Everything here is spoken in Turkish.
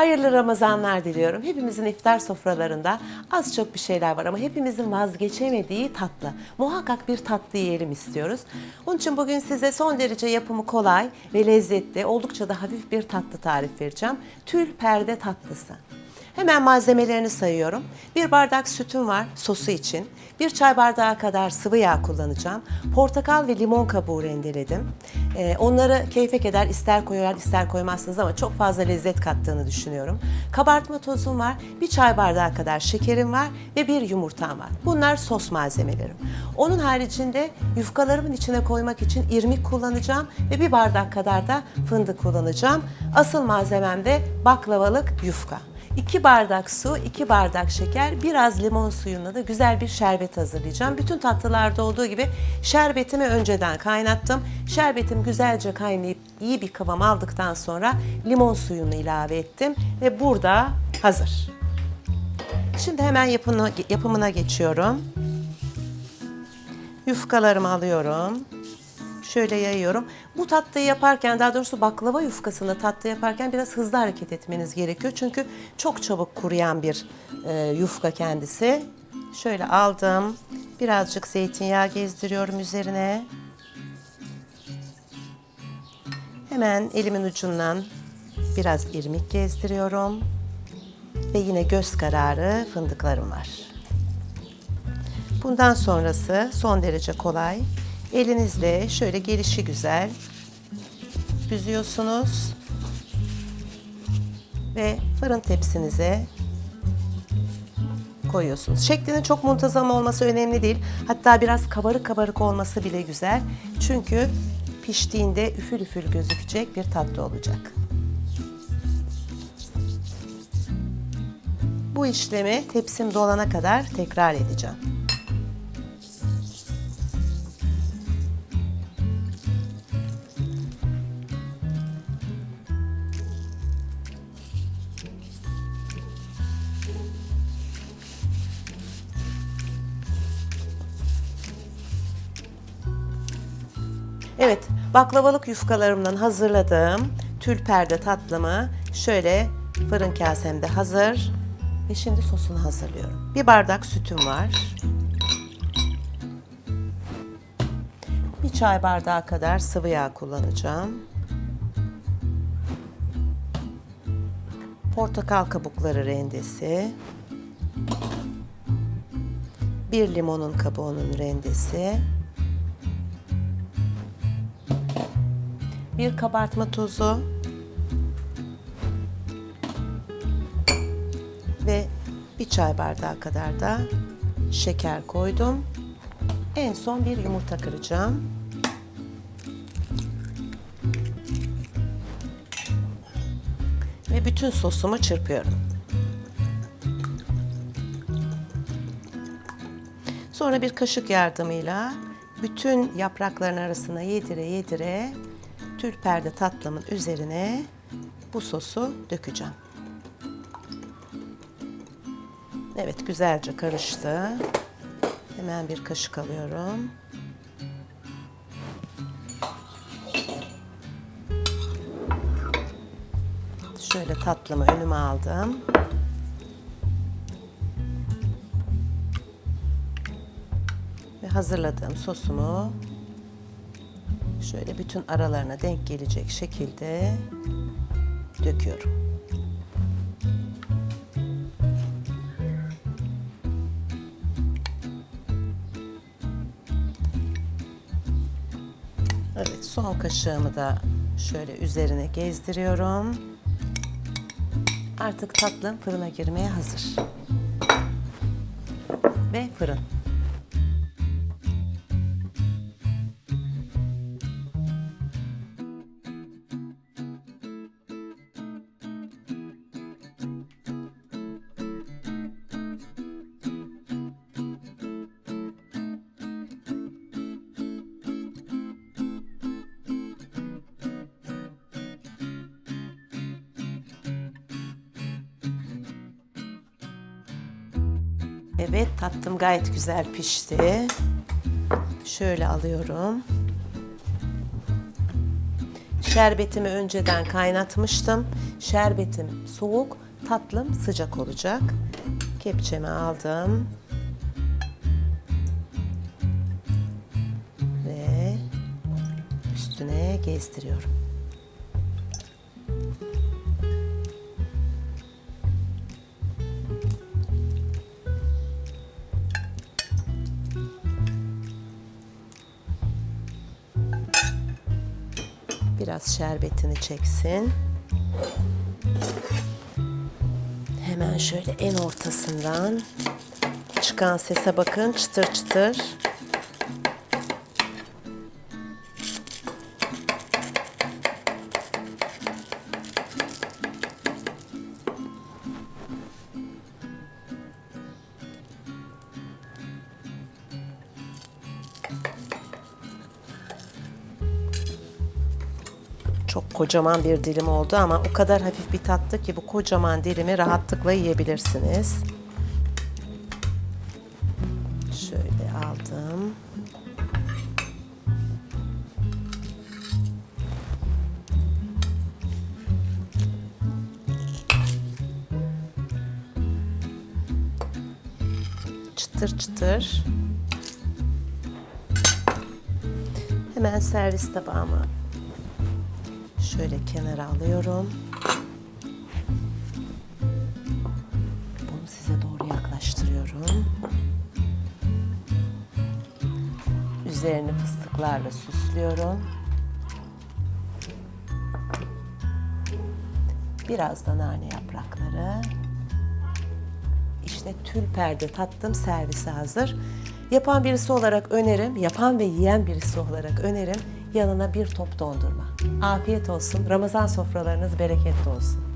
Hayırlı Ramazanlar diliyorum. Hepimizin iftar sofralarında az çok bir şeyler var ama hepimizin vazgeçemediği tatlı. Muhakkak bir tatlı yiyelim istiyoruz. Onun için bugün size son derece yapımı kolay ve lezzetli, oldukça da hafif bir tatlı tarif vereceğim. Tül perde tatlısı. Hemen malzemelerini sayıyorum. Bir bardak sütüm var sosu için. Bir çay bardağı kadar sıvı yağ kullanacağım. Portakal ve limon kabuğu rendeledim. Ee, onları keyfe eder ister koyar ister koymazsınız ama çok fazla lezzet kattığını düşünüyorum. Kabartma tozum var. Bir çay bardağı kadar şekerim var ve bir yumurtam var. Bunlar sos malzemelerim. Onun haricinde yufkalarımın içine koymak için irmik kullanacağım ve bir bardak kadar da fındık kullanacağım. Asıl malzemem de baklavalık yufka. 2 bardak su, 2 bardak şeker, biraz limon suyuna da güzel bir şerbet hazırlayacağım. Bütün tatlılarda olduğu gibi şerbetimi önceden kaynattım. Şerbetim güzelce kaynayıp iyi bir kıvam aldıktan sonra limon suyunu ilave ettim ve burada hazır. Şimdi hemen yapını, yapımına geçiyorum. Yufkalarımı alıyorum. Şöyle yayıyorum. Bu tatlıyı yaparken daha doğrusu baklava yufkasını tatlı yaparken biraz hızlı hareket etmeniz gerekiyor. Çünkü çok çabuk kuruyan bir e, yufka kendisi. Şöyle aldım. Birazcık zeytinyağı gezdiriyorum üzerine. Hemen elimin ucundan biraz irmik gezdiriyorum. Ve yine göz kararı fındıklarım var. Bundan sonrası son derece kolay. Elinizle şöyle gelişi güzel büzüyorsunuz ve fırın tepsinize koyuyorsunuz. Şeklinin çok muntazam olması önemli değil. Hatta biraz kabarık kabarık olması bile güzel. Çünkü piştiğinde üfül üfül gözükecek bir tatlı olacak. Bu işlemi tepsim dolana kadar tekrar edeceğim. Evet, baklavalık yufkalarımdan hazırladığım tül perde tatlımı şöyle fırın kasemde hazır. Ve şimdi sosunu hazırlıyorum. Bir bardak sütüm var. Bir çay bardağı kadar sıvı yağ kullanacağım. Portakal kabukları rendesi. Bir limonun kabuğunun rendesi. Bir kabartma tozu ve bir çay bardağı kadar da şeker koydum. En son bir yumurta kıracağım. Ve bütün sosumu çırpıyorum. Sonra bir kaşık yardımıyla bütün yaprakların arasına yedire yedire tül perde tatlımın üzerine bu sosu dökeceğim. Evet güzelce karıştı. Hemen bir kaşık alıyorum. Şöyle tatlımı önüme aldım. Ve hazırladığım sosumu şöyle bütün aralarına denk gelecek şekilde döküyorum. Evet, son kaşığımı da şöyle üzerine gezdiriyorum. Artık tatlım fırına girmeye hazır. Ve fırın. Evet tatlım gayet güzel pişti. Şöyle alıyorum. Şerbetimi önceden kaynatmıştım. Şerbetim soğuk, tatlım sıcak olacak. Kepçemi aldım. Ve üstüne gezdiriyorum. Biraz şerbetini çeksin. Hemen şöyle en ortasından çıkan sese bakın çıtır çıtır. Çok kocaman bir dilim oldu ama o kadar hafif bir tatlı ki bu kocaman dilimi rahatlıkla yiyebilirsiniz. Şöyle aldım. Çıtır çıtır. Hemen servis tabağıma Şöyle kenara alıyorum. Bunu size doğru yaklaştırıyorum. Üzerini fıstıklarla süslüyorum. Biraz da nane yaprakları. İşte tül perde tattım servise hazır. Yapan birisi olarak önerim, yapan ve yiyen birisi olarak önerim yanına bir top dondurma. Afiyet olsun. Ramazan sofralarınız bereketli olsun.